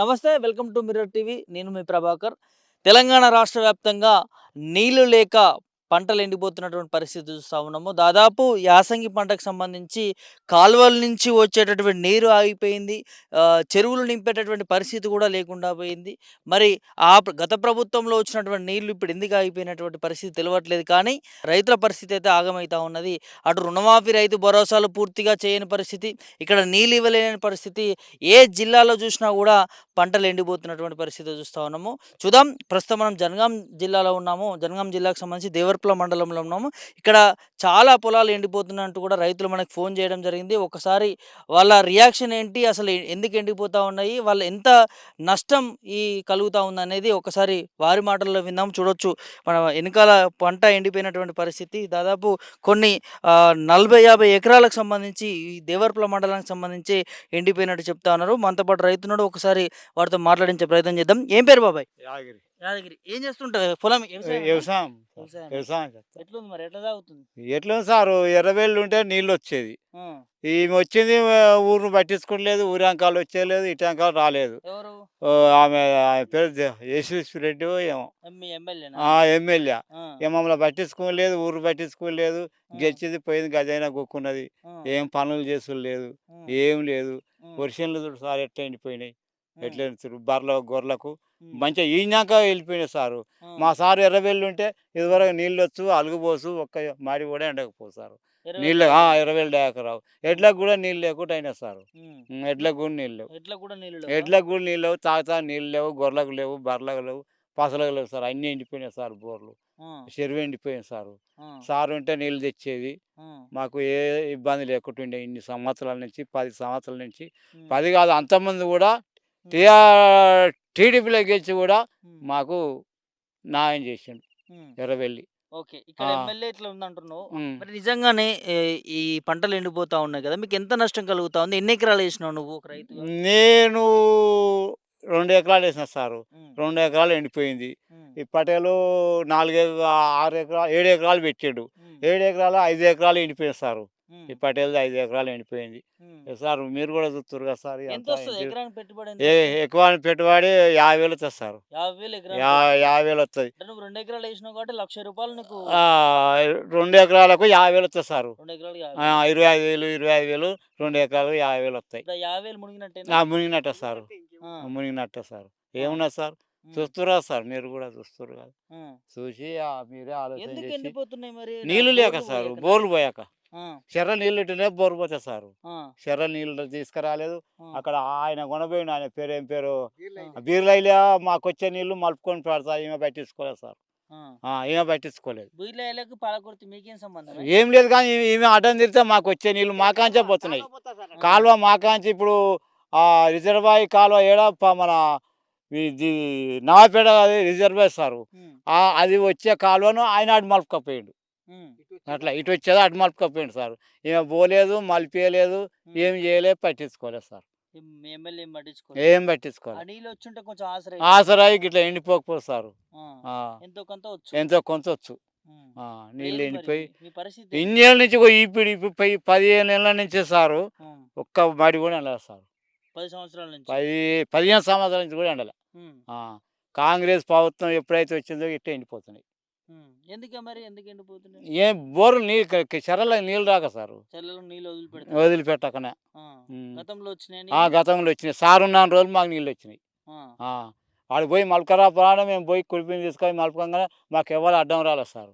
నమస్తే welcome to mirror TV. నేను మీ ప్రభాకర్. తెలంగాణ రాష్ట్ర వ్యాప్తంగా నీళ్ళు లేక పంటలు ఎండిపోతున్నటువంటి పరిస్థితి చూస్తూ ఉన్నాము. దాదాపు యాసంగి పంటకు సంబంధించి కాలువల నుంచి వచ్చేటటువంటి నీరు ఆగిపోయింది. చెరువులు నింపేటటువంటి పరిస్థితి కూడా లేకుండా పోయింది. మరి ఆ గత ప్రభుత్వంలో వచ్చినటువంటి నీళ్ళు ఇప్పుడు ఎందుకు ఆగిపోయినటువంటి పరిస్థితి తెలియట్లేదు కానీ రైతుల పరిస్థితి అయితే ఆగమవుతా ఉన్నది. అటు రుణమాఫీ రైతు భరోసాలు పూర్తిగా చేయని పరిస్థితి ఇక్కడ నీళ్ళు ఇవ్వలేని పరిస్థితి ఏ జిల్లాలో చూసినా కూడా పంటలు ఎండిపోతున్నటువంటి పరిస్థితి చూస్తూ ఉన్నాము. చూద్దాం. ప్రస్తుతం మనం జనగాం జిల్లాలో ఉన్నాము. జనగాం జిల్లాకు సంబంధించి దేవరపల మండలంలో ఉన్నాము. ఇక్కడ చాలా పొలాలు ఎండిపోతున్నట్టు కూడా రైతులు మనకు ఫోన్ చేయడం జరిగింది. ఒకసారి వాళ్ళ రియాక్షన్ ఏంటి? అసలు ఎందుకు ఎండిపోతూ ఉన్నాయి? వాళ్ళు ఎంత నష్టం ఈ కలుగుతూ ఉందనేది ఒకసారి వారి మాటల్లో విందాం. చూడొచ్చు. మన వెనకాల పంట ఎండిపోయినటువంటి పరిస్థితి. దాదాపు కొన్ని నలభై యాభై ఎకరాలకు సంబంధించి ఈ దేవరపల మండలానికి సంబంధించి ఎండిపోయినట్టు చెప్తా ఉన్నారు. మనతో పాటు రైతున్నాడు. ఒకసారి వారితో మాట్లాడించే ప్రయత్నం చేద్దాం. ఏం పేరు బాబాయ్? యాగిరి. యాదగిరి. ఏం చేస్తుంటారు పొలం వ్యవసాయం వ్యవసాయం. ఎట్లుంది మరి ఎట్లా సాగుతుంది? ఎట్లా సారు? ఎర్రవేళ్ళు ఉంటే నీళ్ళు వచ్చేది ఈమె వచ్చింది ఆ, ఊరును పట్టించుకోలేదు ఊరి అంకాలు వచ్చేలేదు ఇటు అంకాలు రాలేదు. ఆమె ఆమె పేరు యశ్వశ్వర రెడ్డి ఏమో. ఎమ్మెల్యే. ఏ మమ్మల్ని పట్టించుకోలేదు ఊరు పట్టించుకోలేదు. గెలిచింది పోయింది గజైనా కొక్కున్నది ఆ, ఏం పనులు చేసులేదు ఆ, ఏం లేదు. వర్షంలో చూడు సార్ ఎట్లా ఎండిపోయినాయి. ఎట్లా ఎండుతురు బర్రెల గొర్రెలకు మంచిగా ఈనాక వెళ్ళిపోయినాయి సారు. మా సారు ఎర్రవెల్లి ఉంటే ఇదివరకు నీళ్ళు వచ్చు అలుగుపోసు ఒక్క మాడి కూడా ఎండకపోసారు నీళ్ళు ఐదు. ఎర్రవెల్లి దాకరావు ఎడ్లకు కూడా నీళ్ళు లేకుండా అయినా సారు. ఎడ్లకు కూడా నీళ్ళు లేవు. ఎట్లా కూడా నీళ్ళు లేవా? ఎడ్లకు కూడా నీళ్ళు లేవు తాగుతా నీళ్ళు లేవు గొర్రెలకు లేవు బర్రెలకు లేవు పసలకు లేవు సార్. అన్నీ ఎండిపోయినాయి సార్ బోర్లు. చెరువు ఎండిపోయింది సారు. సారు ఉంటే నీళ్ళు తెచ్చేది మాకు ఏ ఇబ్బంది లేకుంటుండే ఇన్ని సంవత్సరాల నుంచి పది సంవత్సరాల నుంచి. పది కాదు అంతమంది కూడా టీఆర్ టీడీపీలో గెలిచి కూడా మాకు న్యాయం చేసిండు ఎర్రవెల్లి. ఓకే. ఇక్కడ. ఎమ్మెల్యే ఇట్లా ఉందంటున్నావు. మరి నిజంగానే ఈ పంటలు ఎండిపోతా ఉన్నాయి కదా మీకు ఎంత నష్టం కలుగుతా ఉంది? ఎన్ని ఎకరాలు వేసినావు నువ్వు ఒక రైతు నేను రెండు ఎకరాలు వేసిన సారు. రెండు ఎకరాలు ఎండిపోయింది. ఈ పటేలు నాలుగు ఆరు ఎకరాలు ఏడు ఎకరాలు పెట్టాడు. ఏడు ఎకరాలు ఐదు ఎకరాలు ఎండిపోయింది సారు. ఈ పటేల్ ఐదు ఎకరాలు ఎండిపోయింది. సార్ మీరు కూడా చూస్తారు కదా సార్? ఎక్కువ పెట్టుబడి యాభై వేలు వస్తుంది సార్. యాభై వేలు వస్తుంది రెండు ఎకరాలు వేసినావు కాబట్టి లక్ష రూపాయలు నీకు రెండు ఎకరాలకు యాభై వేలు వస్తుంది సార్. రెండు ఎకరాలు ఆ, ఇరవై ఐదు వేలు ఇరవై ఐదు వేలు రెండు ఎకరాలకు యాభై వేలు వస్తాయి యాభై వేలు మునిగినట్టే మునిగినట్ట సార్. మునిగినట్ట సార్. ఏమున్నది సార్? చూస్తురా సార్ మీరు కూడా చూస్తారు కదా. చూసి ఆ, మీరే ఆలోచన ఎందుకు చేసి ఎండిపోతున్నాయి మరి? నీళ్ళు లేక సార్. బోర్లు పోయాక. చెర్ర నీళ్ళు బోర్ పోతాయి సార్. ఆ, చెర్ర నీళ్ళు తీసుకురాలేదు. అక్కడ ఆయన కొనబోయిన ఆయన పేరు ఏం పేరు? బీర్లైలా. మాకు వచ్చే నీళ్ళు మలుపుకొని పెడతా ఈమె పట్టించుకోలేదు సార్. ఈమె పట్టించుకోలేదు. ఏం లేదు కానీ ఈమె- అడ్డం తిరిగితే మాకు వచ్చే నీళ్ళు మాకాంచే పోతున్నాయి. కాలువ మాకాంచి ఇప్పుడు ఆ రిజర్వాయర్ కాలువ ఏడ? మన నవాపేట అది రిజర్వాయర్ సారు. అది వచ్చే కాలువను ఆయన అటు మలుపుకపోయాడు. అట్లా ఇటు వచ్చేది అటు మలుపుకపోయాడు సార్. ఈమె పోలేదు మలిపేయలేదు ఏం చేయలేదు పట్టించుకోలేదు సార్. ఏం పట్టించుకో ఏం ఆ పట్టించుకోలేదు నీళ్ళు వచ్చుంటే కొంచెం ఆసరా ఆసరాయి ఇట్లా ఎండిపోకపోదు సారు. ఎంతో కొంత వచ్చు. నీళ్ళు ఎండిపోయి ఏంది? ఇన్నేళ్ళ నుంచి ఇప్పుడు ఇప్పుడు పై పదిహేను ఏళ్ళ నుంచి సారు ఒక్క మడి కూడా ఎండలేదు సార్. పది సంవత్సరాల నుంచి? పది పదిహేను సంవత్సరాల నుంచి కూడా ఎండలే. కాంగ్రెస్ ప్రభుత్వం ఎప్పుడైతే వచ్చిందో ఇట్లా ఎండిపోతున్నాయి. ఎందుకే మరి? ఎందుకు ఎండిపోతున్నాయి? ఏం బోర్లు నీళ్ళు చెరల నీళ్ళు రాక సార్. చెల్లెలకు నీళ్ళు వదిలిపెడతారు? వదిలిపెట్టకనే. ఆ, ఉమ్. గతంలో వచ్చినాయని ఆ గతంలో వచ్చినాయి. సార్ ఉన్న రోజులు మాకు నీళ్ళు వచ్చినాయి. ఆ, ఆడు పోయి మలకరా ప్రాణం మేము పోయి కుడిపిని తీసుకొని మలుపుకోగానే మాకు ఎవరు అడ్డం రాలేదు సార్.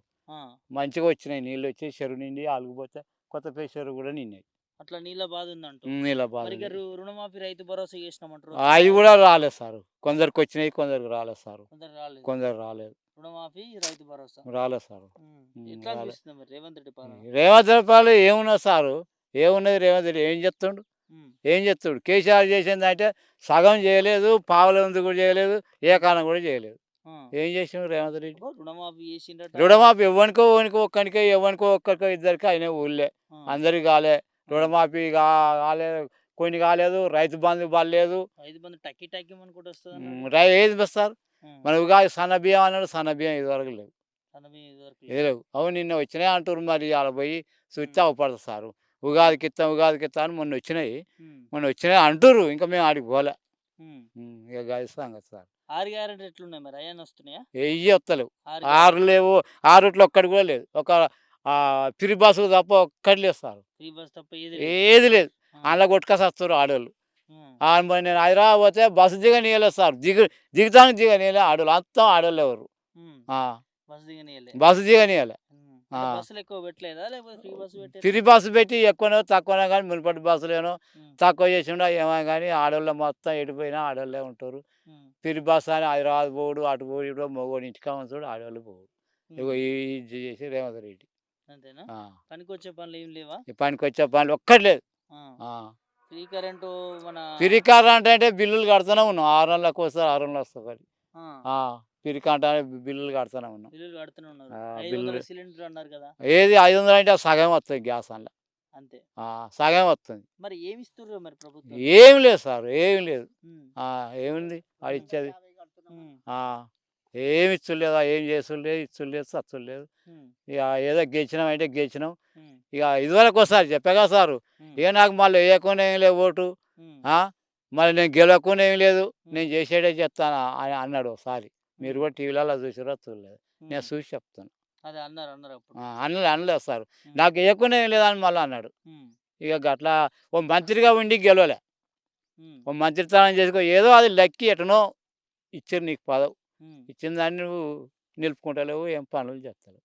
మంచిగా వచ్చినాయి. నీళ్ళు వచ్చి చెరువు నిండి అలుగుపోతే కొత్త చెరువు కూడా నిండాయి. అట్లా నీళ్ళ బాధ ఉందంటూ నీళ్ళ బాధ మరి ఇక రు- రుణమాఫీ రైతు భరోసా చేసినామంటారు. అవి కూడా రాలేదు సార్. కొందరికి వచ్చినాయి కొందరికి రాలేదు సార్. కొందరు రాలేదు. కొందరు రాలేదు. రుణమాఫీ రైతు భరోసా. రాలేదు సార్. ఉమ్. ఉమ్, ఎట్లా రాలే. అనిపిస్తుంది మరి రేవంత్ రెడ్డి పాలన? రేవంత్ రెడ్డి ఏమున్నది సారు ఏమున్నది రేవంత్ రెడ్డి ఏం చెప్తుండు? ఏం చెప్తాడు? కేసీఆర్ చేసింది అంటే సగం చేయలేదు పావులంది కూడా చేయలేదు ఏ కాలం కూడా చేయలేదు. ఏం చేసిండు రేవంత్ రెడ్డి? రుణమాఫీ రుణమాఫీ ఎవరికో ఎవరికో ఒక్కనికో ఎవరికో ఒక్కరికో ఇద్దరికి అయినా ఊళ్ళే. అందరికి కాలే. రుణమాఫీ కా- కాలేదు కొన్ని కాలేదు రైతు బంధు పడలేదు. ఐదు మంది టక్కి టక్కి అనుకుంటూ వస్తుంది ఉమ్, రై ఏది బస్తారు మన ఉగాది సన్న బియ్యం అన్నాడు సన్న బియ్యం ఇదివరకు లేవు. ఏ లేవు. అవును నిన్న వచ్చినాయి అంటారు మరి అలా పోయి చూస్తే ఉమ్. అవపడదు సారు. ఉగాదికి ఇస్తాం ఉగాదికి ఇస్తాం అని మొన్న వచ్చినాయి. మొన్న వచ్చినాయి అంటారు ఇంకా మేము ఆడికి పోలే. ఇక గది సంగతి సార్. ఆరు గ్యారెంటీ ఎట్లున్నాయి మరి? అయ్యాన్ని వస్తున్నాయా? వెయ్యి వస్తలేవు ఆరు ఆరు లేవు ఆరుట్లో ఒక్కటి కూడా లేదు. ఒక ఆ, పిరి బస్సు తప్ప ఒక్కటి లేదు సార్. ఫ్రీ బస్ తప్ప ఏది లేదు. అందులో కొట్టుకొని వస్తారు ఆడవాళ్ళు మరి నేను హైదరాబాద్ పోతే బస్సు దిగనీయలేదు సార్. దిగు దిగుతానికి దిగనీయలే ఆడవాళ్ళు అంతా ఆడవాళ్ళు ఎవరు? బస్సు పెట్టలేదా? లేకపోతే ఫ్రీ బస్సు పెట్టి ఎక్కువనో తక్కువనో కానీ మునుపటి బస్సులేనో తక్కువ చేసిండో ఏమో కానీ ఆడవాళ్ళు మొత్తం ఎడిపోయినా ఆడవాళ్ళే ఉంటారు. ఫ్రీ బస్సు అని హైదరాబాద్ పోడు అటు పోడు ఇటు మగోడు ఇంటికా ఉంచుడు ఆడవాళ్ళు పోడు ఇగో ఇది చేసి రేవంత్ రెడ్డి. అంతేనా? ఆ, పనికి వచ్చే పనులు ఏం లేవా? ఈ పనికి వచ్చే పనులు ఒక్కటి లేదు. ఫ్రీ కరెంటు మన ఫ్రీ కార్ అంటే బిల్లులు కడుతూనే ఉన్నాం. ఆరు నెలలకు వస్తారు ఆరు నెలలు వస్తారు ఫ్రీ అంటే బిల్లులు కడుతూనే ఉన్నాం. బిల్లులు కడుతూనే ఉన్నారు. ఆ, ఐదు వందల బిల్లులు. సిలిండర్ అన్నారు కదా. ఏది ఐదు వందలు అంటే సగం వస్తుంది గ్యాస్ అందులో. అంతే. సగం వస్తుంది. మరి ఏమి మరి ప్రభుత్వం? ఏం లేదు సార్ ఏం లేదు. ఏముంది? అది ఇచ్చేది. ఏమి ఇచ్చులేదు? ఏం చేసుడు లేదు ఇచ్చుడు లేదు సచ్చుడు లేదు ఉమ్, ఇక ఏదో గెలిచినాం అంటే గెలిచినాం. ఇక ఇదివరకు ఒకసారి చెప్పాగా సారు ఇక నాకు మళ్ళీ వేయకుండా ఏం లేదు ఓటు. మళ్ళీ నేను గెలవకుండా ఏం లేదు. నేను చేసేదే చెప్తాను అని అన్నాడు ఒకసారి. మీరు కూడా టీవీలలో చూసిరో చూడలేదు. నేను చూసి చెప్తాను. అదే అన్నారు అనలేదు సార్. నాకు వేయకుండా ఏం లేదని మళ్ళీ అన్నాడు. ఇక గట్లా ఓ మంత్రిగా ఉండి గెలవలే. ఓ మంత్రితనం చేసుకో ఏదో అది లెక్కి ఎటనో ఇచ్చారు నీకు పదవి. ఇచ్చిన దాన్ని నువ్వు నిలుపుకుంటలేవు ఏం పనులు చేస్తావు.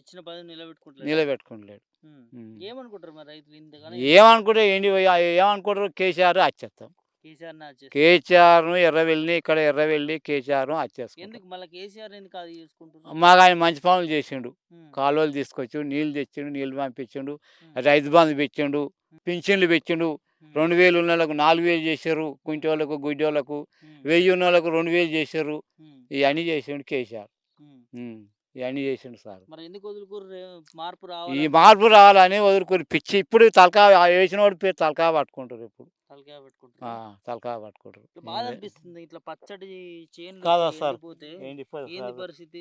ఇచ్చిన పదవి నిలబెట్టుకుంటారు నిలబెట్టుకుంటలేడు. ఏమనుకుంటారు మరి రైతులు ఇంతగానో ఏమనుకుంటే ఏంటి ఏమనుకుంటారు? కేసీఆర్ వచ్చేస్తాం కేసీఆర్ ఎర్రవెల్లి ఇక్కడ ఎర్రవెల్లి కేసీఆర్ చేసుకుంటున్నారు? మాకు ఆయన మంచి పనులు చేసిండు. కాలువలు తీసుకొచ్చి నీళ్ళు తెచ్చిండు నీళ్ళు పంపించిండు రైతు బంధు పెట్టిండు పింఛన్లు పెట్టిండు. రెండు వేలు ఉన్న వాళ్ళకు నాలుగు వేలు చేశారు కుంటి వాళ్ళకు గుడ్డి వాళ్ళకు వెయ్యి ఉన్న వాళ్ళకు రెండు వేలు చేశారు. ఇవన్నీ చేసిండు కేసీఆర్. ఇవన్నీ చేసిండు సార్. మరి ఎందుకు వదులుకోరు రే- మార్పు ఈ మార్పు రావాలని వదులుకొని పిచ్చి ఇప్పుడు తలకా వేసిన వాడు పేరు తలకా పట్టుకుంటారు ఇప్పుడు. తలకాయ పెట్టుకుంటారు. తలకా పట్టుకుంటారు. బాధ అనిపిస్తుంది. ఇట్లా పచ్చడి కాదా సార్? పోతే ఏంది? పరిస్థితి?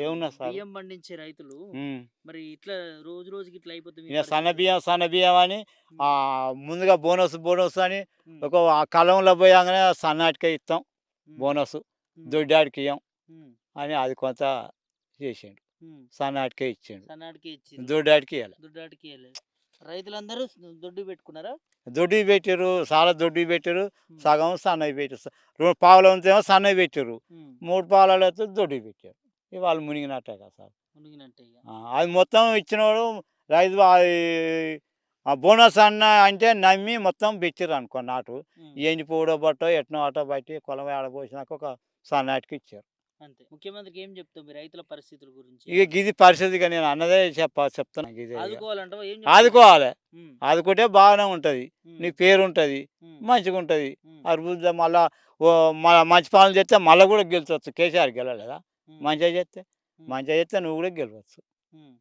ఏమున్నా సార్? బియ్యం పండించే రైతులు. మరి ఇట్లా రోజు రోజుకి ఇట్లా అయిపోతే మీ ఇక సన్న? బియ్యం సన్న బియ్యం అని ముందుగా బోనస్ బోనస్ అని ఒక కలంలో పోయాగానే సన్నాటికే ఇస్తాం బోనస్ దొడ్డాడికి ఇయ్యం అని అది కొంత చేసిండు. సన్నాటికే ఇచ్చిండు. సన్నాటికి ఇవ్వాలి దుడ్డాటికి ఇవ్వలేదు రైతులందరూ దొడ్డు పెట్టుకున్నారా? దొడ్డి పెట్టారు చాలా దొడ్డి పెట్టారు సగం సన్నవి పెట్టారు రెండు పావులు ఉంటేమో సన్నవి పెట్టారు మూడు పావులలో అయితే దొడ్డి పెట్టారు ఇవి వాళ్ళు మునిగినట్టే కదా సార్. అది మొత్తం ఇచ్చినోడు రైతు బోనస్ అన్న అంటే నమ్మి మొత్తం పెట్టారు అనుకో నాటు. ఉమ్, ఎండిపోవడో బట్టో ఎట్నో ఆటో బట్టి కొలం ఆడబోసినాక ఒక సన్నాటికి ఇచ్చారు. అంతే. ముఖ్యమంత్రికి ఏం చెప్తావు మీ రైతుల పరిస్థితుల గురించి? ఇక ఇది పరిస్థితిగా నేను అన్నదే చెప్ప చెప్తాను ఇదే ఆదుకోవాలి. ఆదుకుంటే బాగానే ఉంటుంది. నీ పేరు ఉంటుంది మంచిగా ఉంటుంది. అభివృద్ధి మళ్ళా మంచి పనులు చేస్తే మళ్ళీ కూడా గెలిచవచ్చు కేసీఆర్ గెలవలేదా ఉమ్, మంచిగా చేస్తే. మంచిగా చేస్తే నువ్వు కూడా గెలవచ్చు.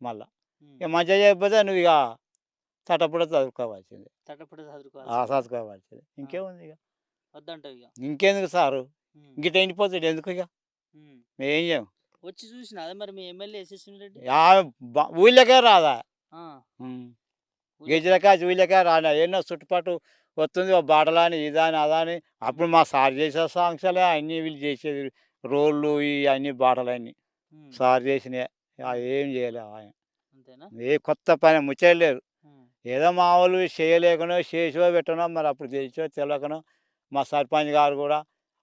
మళ్ళా. ఇక మంచిగా చేయకపోతే నువ్వు ఇక తటపడ చదువుకోవాల్సిందే. చదువుకోవాల్సిందే. ఇంకేముంది ఇక? వద్దంటావు ఇక. ఇంకెందుకు సారు? గిట్ట ఎండిపోతాడు ఎందుకు ఇక. మేము ఏం చేయం? వచ్చి చూసిన అదే మరి మీ ఎమ్మెల్యే రెడ్డి? ఊళ్ళకే రాదా? గెజలకా ఊళ్ళకే రాదా ఎన్నో చుట్టుపట్టు వస్తుంది ఓ బాటలని ఇదని అదని. అప్పుడు మా సార్ చేసే సాంక్షలే అన్నీ వీళ్ళు చేసేది. రోళ్ళు ఈ అన్ని బాటలన్నీ. సార్ చేసినాయి. ఆ ఏం చేయలేదు ఆయన. ఏ కొత్త పని ఉమ్, ఏదో మా వాళ్ళు చేయలేకనో చేసో పెట్టనో మరి అప్పుడు తెలిసో తెలియకనో మా సర్పంచ్ గారు కూడా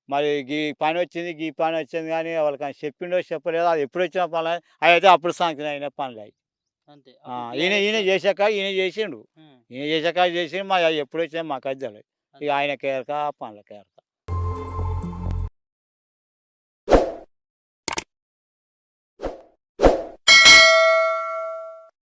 మరి ఈ పని వచ్చింది ఈ పని వచ్చింది కానీ వాళ్ళకి చెప్పిండో చెప్పలేదో అది ఎప్పుడు వచ్చిన పనులు అవి అయితే అప్పుడు సాంక్షన్ అయిన పనులు అవి ఈయన ఈయన చేసాక ఈయన చేసిండు. ఈయన చేసాక చేసి మా ఎప్పుడు వచ్చినా మాకు అది తెలియదు ఇక ఆయన కేరక పనుల కేరక